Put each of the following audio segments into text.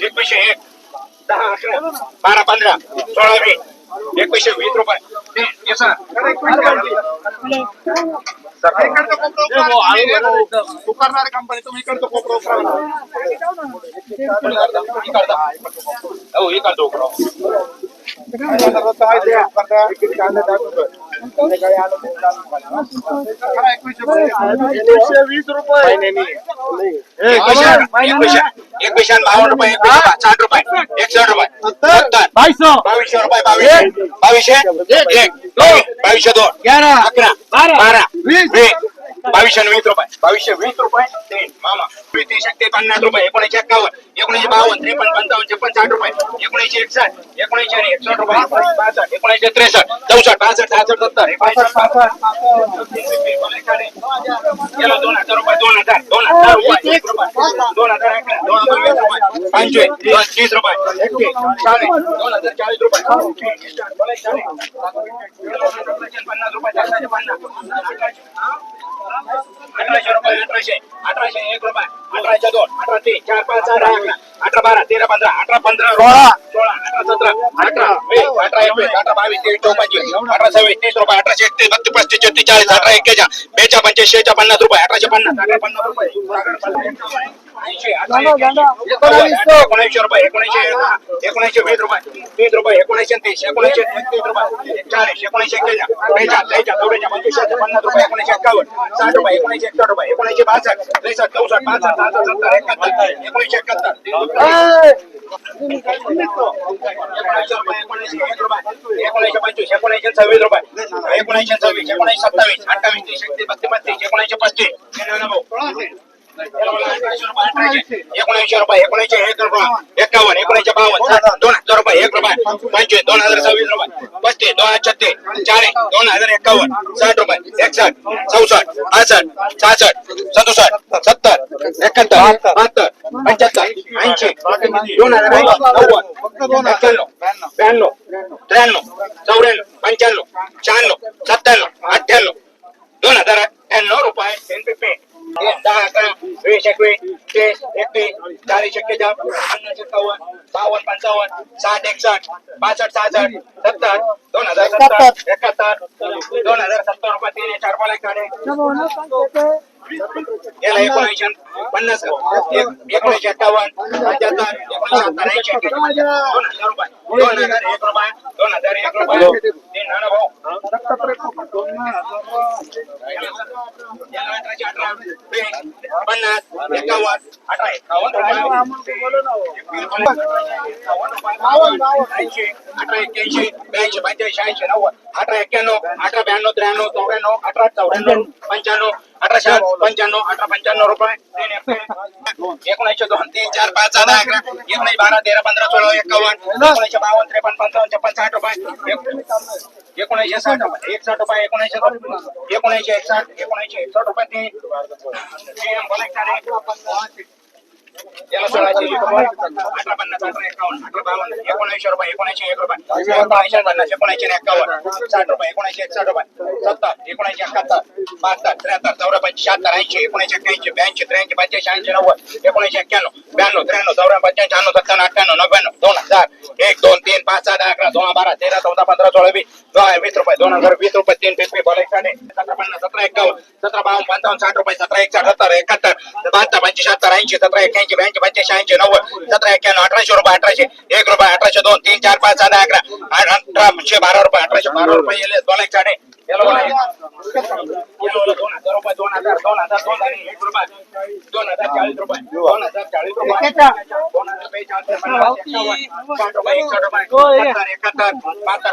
एकवीसशे एक दहा अकरा बारा पंधरा सोळा वीस एकवीसशे वीस रुपये ते, ये सर. कंपनी तुम्ही इकडचं कोपरा उकरावा. हो हे करतो उकराव. रोजचं आहे ते करता. इकडे कांदे टाकून ठेव. संध्याकाळी आलं की करा एकवीसशे पर्यंत. एकवीसशे वीस रुपये एकवीसशे एकवीसशे एकवीसशे आणि बावन्न रुपये एकवीस रुपये साठ रुपये एकसष्ट रुपये सत्तर बाईसो बावीसशे रुपये बावीसशे बावीसशे एक दोन बावीसशे दोन ग्यारह अकरा बारा बारा वीस બાવીસો વીસ રૂપિયા બાવીસો વીસ રૂપિયા ત્રીસ મામા ત્રીસ એકત્રીસ પન્નાસ રૂપિયા ઓગણીસ એકાવન ઓગણીસ બાવન ત્રેપન પંચાવન છપ્પન સાઠ રૂપિયા ઓગણીસ એકસઠ ઓગણીસ એકસઠ રૂપિયા પાસઠ ઓગણીસ ત્રેસઠ ચૌસઠ પાસઠ સાસઠ સત્તર ત્રીસ રૂપિયા પચાસ રૂપિયા रुपये अठराशे अठराशे एक रुपये. अठराशे दोन अठरा तीन चार पाच सहा अकरा. अठरा बारा तेरा पंधरा अठरा पंधरा सोळा. सतरा अठरा अठरा एकवीस अठरा बावीस तेवीस चौपंचवीस अठरा सव्वीस तीस रुपये अठराशे एकतीस बत्तीस पस्तीस छत्तीस चाळीस अठरा एक्केचाळीस बेचा पंच्याऐंशी पन्नास रुपये अठराशे पन्नास अठरा पन्नास रुपये एकोणीसशे रुपये एकोणऐंशी एकोणीसशे वीस रुपये वीस रुपये एकोणीसशे तीस एकोणीसशे तीस रुपये चाळीस एकोणीसशे एक्केचाळीस बेचाळीस त्रेचाळीस चौवेचाळीस पंचवीस पन्नास रुपये एकोणऐंशी एक्कावन्न साठ रुपये एकोणऐंशी एकसष्ट रुपये एकोणीसशे बासष्ट त्रेसष्ट चौसष्ट पासष्ट सहासष्ट सत्तर एकाहत्तर एकोणऐंशी एकाहत्तर. एकोणीशे पंचवीस एकोणऐंशी सव्वीस रुपये एकोणीशे सव्वीस एकोणीशे सत्तावीस अठ्ठावीस तीस एकतीस बत्तीस पस्तीस पस्तीस एकोणऐंशी रुपये एकोणऐंशी एक रुपये एकावन्न एकोणऐंशी बावन्न दोन हजार रुपये एक रुपये पंचवीस दोन हजार सव्वीस रुपये पस्तीस दोन हजार छत्तीस चाळीस दोन हजार एकावन्न साठ रुपये एकसठ चौसष्ट पासष्ट सहासष्ट सदुसष्ट सत्तर एकाहत्तर बहात्तर पंच्याहत्तर ऐंशी दोन हजार नव्वद एक्क्याण्णव ब्याण्णव त्र्याण्णव चौऱ्याण्णव पंच्याण्णव शहाण्णव सत्त्याण्णव अठ्ठ्याण्णव दोन हजार अठ्ठ्याण्णव रुपये टेन पे दहा अकरा वीस एकवीस तीस एकतीस चाळीस एक्केचाळीस पन्नास एकावन्न बावन्न पंचावन्न साठ एकसष्ट पासष्ट सहासष्ट सत्तर दोन हजार सत्तर एकाहत्तर दोन हजार सत्तर रुपये तीन चार पाच काढे याला एकोणऐंशी पन्नास एक- एकोणऐंशी अठ्ठावन्न पंच्याहत्तर. एकोणऐंशी ऐंशी एक्केचाळीस, दोन हजार एक रुपये. दोन हजार एक रुपये. तीन नाना भाऊ. पन्नास एकावन्न अठरा. एकावन्न ऐंशी अठरा एक्क्याऐंशी ब्याऐंशी पंच्याऐंशी ऐंशी नव्वद. अठरा एक्क्याण्णव अठरा ब्याण्णव त्र्याण्णव चौऱ्याण्णव अठरा चौऱ्याण्णव पंच्याण्णव अठराशे शहाण्णव पंच्याण्णव अठरा पंच्याण्णव रुपये. तीन एकशे. एकोणीसशे दोन तीन चार पाच सहा दहा अकरा. एकोणीस बारा तेरा पंधरा सोळा एकावन्न. एकोणीसशे बावन्न त्रेपन्न पंचावन्न छप्पन साठ रुपये. एकोणीसशे साठ रुपये. एकसष्ट रुपये एकोणीसशे एकोणीसशे एकसष्ट एकोणीसशे एकसष्ट रुपये. तीन. तीन बोला चालेल. अठरा पन्नास अठरा एकावन्न. अठरा बावन्न. एकोणऐंशी रुपये एकोणऐंशी एक रुपये. एकोणऐंशी पन्नास एकोणऐंशी एकावन्न साठ रुपये एकोणऐंशी साठ रुपये. सत्तर एकोणऐंशी एकाहत्तर. बहात्तर त्र्याहत्तर चौदा चौऱ्याऐंशी शहात्तर ऐंशी एकोणऐंशी एक्क्याऐंशी ब्याऐंशी त्र्याऐंशी पंच्याऐंशी ऐंशी नव्वद. एकोणऐंशी एक्क्याण्णव. ब्याण्णव त्र्याण्णव चौऱ्या पंच्याऐंशी शहाण्णव सत्त्याण्णव अठ्ठ्याण्णव नव्याण्णव दोन हजार. एक दोन तीन पाच सात अकरा सोळा बारा तेरा चौदा पंधरा सोळा वीस. दोन वीस रुपये. दोन हजार वीस रुपये तीन वीस बोला साडे सतरा पन्नास सतरा एकावन्न सतरा बावन्न पंचावन्न साठ रुपये सतरा एक सत्तर एकाहत्तर बहात्तर पंचवीस शहात्तर ऐंशी सतरा एक्क्याऐंशी ब्याऐंशी पंच्याऐंशी ऐंशी नव्वद सतरा एक्क्याण्णव अठराशे रुपये अठराशे एक रुपये अठराशे दोन तीन चार पाच दहा अकरा अठराशे बारा रुपये अठराशे बारा रुपये दोन एक साडे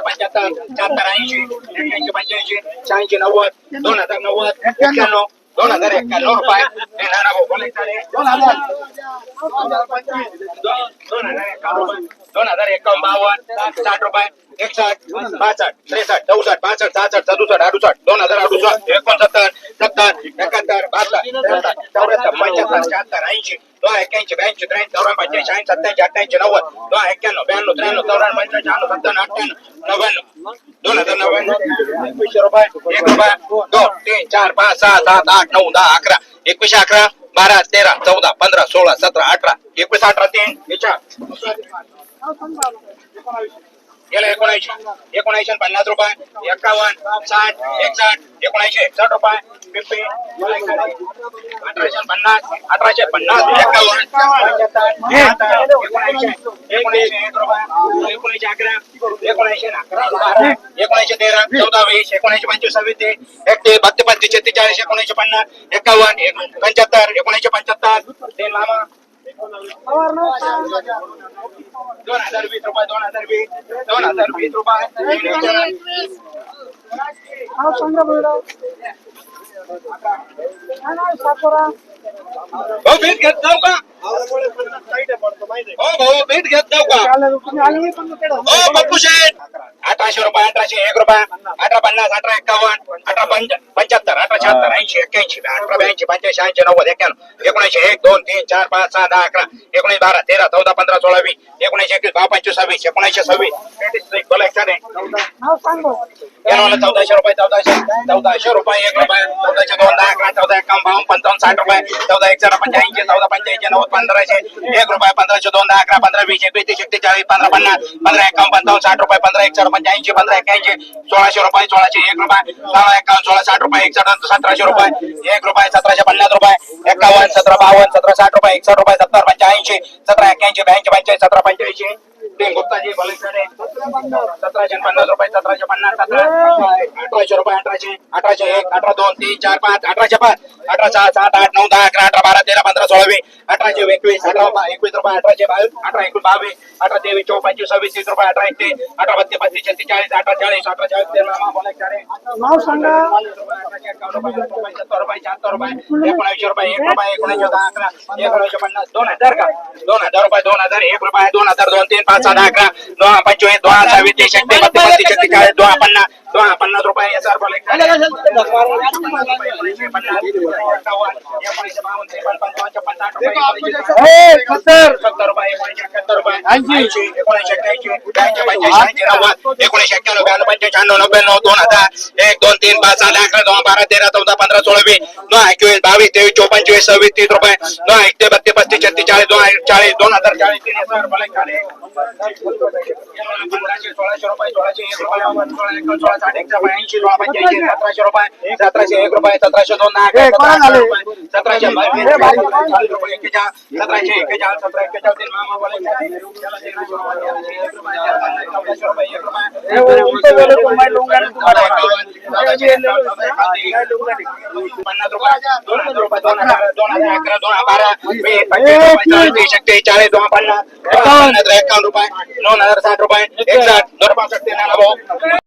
पंच्याहत्तर शहात्तर ऐंशी पंच्याऐंशी शहाऐंशी नव्वद दोन हज़ार नव्वद एक्क्याण्णव दोन हजार एक्क्याण्णव रुपये हे नाना भाऊ बोला एक साडे. दोन हजार दोन दोन हजार एकावन्न रुपये दोन हजार एकावन्न बावन्न साठ रुपये एकसष्ट बासष्ट त्रेसष्ट चौसष्ट पासष्ट सहासष्ट सदुसष्ट अडुसष्ट दोन हजार अडुसष्ट एकोणसत्तर सत्तर एकाहत्तर बहात्तर त्र्याहत्तर चौऱ्याहत्तर पंच्याहत्तर शहात्तर ऐंशी दोन एक्क्याऐंशी ब्याऐंशी त्र्याऐंशी चौऱ्या पंच्याऐंशी ऐंशी सत्याऐंशी अठ्ठ्याऐंशी नव्वद दोन हजार नव्याण्णव एकवीसशे रुपये एक रुपये दोन तीन चार पाच सहा सात आठ नऊ दहा अकरा एकवीसशे अकरा बारा तेरा चौदा पंधरा सोळा सतरा अठरा एकवीस अठरा तीन याच्या गेला एकोणऐंशी एकोणऐंशी पन्नास रुपये एकावन्न साठ एकसष्ट एकोणऐंशी एकसष्ट रुपये फिफ्टी अठराशे पन्नास अठराशे पन्नास एकावन्न पंच्याहत्तर, एकोणऐंशी एकोणऐंशी एक रुपये एकोणीसशे अकरा एकोणीसशे अकरा बारा तेरा चौदा वीस एकोणऐंशी पंचवीस सव्वीस तीस एकतीस बत्तीस पंचवीस छत्तीस चाळीस पन्नास एकावन्न पंच्याहत्तर एकोणीसशे पंच्याहत्तर तीन लामा दोन हजार वीस रुपये दोन हजार वीस दोन हजार वीस रुपये हो भाऊ भेट घेत जाऊ का? हो पप्पू शेठ. अठराशे रुपये अठराशे एक रुपये अठरा पन्नास अठरा एकावन्न अठरा पंच पंच्याहत्तर अठरा शहात्तर ऐंशी एक्क्याऐंशी अठरा ब्याऐंशी पंच्याऐंशी ऐंशी नव्वद एक्क्याण्णव एकोणीशे एक दोन तीन चार पाच सहा दहा अकरा एकोणीस बारा तेरा चौदा पंधरा सोळा वीस एकोणीशे एकवीस पंचवीस सव्वीस एकोणीशे सव्वीस. बोला एक याला चौदाशे रुपये चौदाशे चौदाशे रुपये एक रुपये चौदाशे दोन दहा अकरा चौदा पंद्रह बावन्न पंचावन्न साठ रुपये चौदा एक चार पंच्याऐंशी चौदा पंच्याऐंशी नव्वद पंधराशे एक रुपये पंद्रह दोन दहा अकरा पंधरा वीस एकवीस तीस एकतीस चाळीस पंधरा पन्नास पंधरा एकावन्न पंचावन्न साठ रुपये एक चार पंच्याऐंशी म्हणजे पंधरा एक्याऐंशी सोळाशे रुपये सोळाशे एक रुपये सोळा एकावन्न सोळा साठ रुपये एक सतराशे रुपये एक रुपये सतराशे पन्नास रुपये एकावन्न सतरा बावन्न सतरा साठ रुपये एकसठ रुपये सत्तर पंच्याऐंशी सतरा एक्याऐंशी ब्याऐंशी पंचाळीस सतरा पंच्याऐंशी. गुप्ताजी सतराशे पन्नास रुपये सतराशे पन्नास सतरा अठराशे रुपये अठराशे अठराशे एक अठरा दोन तीन चार पाच अठराशे पाच अठरा सहा सात आठ नऊ दहा अकरा अठरा बारा तेरा पंधरा सोळावी. वीस अठराशे एकवीस अठरा एकवीस रुपये अठराशे बावीस अठरा एकवीस बावीस अठरा तेवीस चौदा सव्वीस तीस रुपये अठरा एकतीस अठरा बत्तीस पस्तीस छत्तीस चाळीस अठरा चाळीस अठरा चाळीस नाव सांगा शहात्तर एक रुपये एकोणऐंशी दहा अकरा एकोणऐंशी पन्नास दोन हज़ार का एक रुपये दोन हज़ार दोन तीन पाच दहा अकरा एकोणऐंशी एक्क्याण्णव ब्याण्णव पंच्याऐंशी नव्याण्णव दोन हज़ार एक दोन तीन पाच दहा अकरा दोन बारा तेरा चौदा पंधरा सोळा वीस दोन एकवीस बावीस तेवीस चोपन्न पंचवीस सव्वीस तीस रुपये एकतीस बत्तीस पस्तीस छत्तीस चाळीस दोन चाळीस दोन हज़ार चाळीस तीन हज़ार रुपये सोळाशे रुपये सोळाशे एक रुपये सोळा साठ एक रुपये ऐंशी सोळा पंच्याऐंशी सतराशे रुपये सतराशे एक रुपये सतराशे दोन सतराशे एकेचाळ सतराशे एकेचाळ सतरा एकेचाळ तीन मामा पन्नास रुपये दोन हज़ार रुपये दोन हज़ार दोन हज़ार अकरा दोन बारा पंचवीस शकते चाळीस दोन पन्नास एकावन्न रुपये नऊ हज़ार साठ रुपये एकसठ दोन पासष्ट भाऊ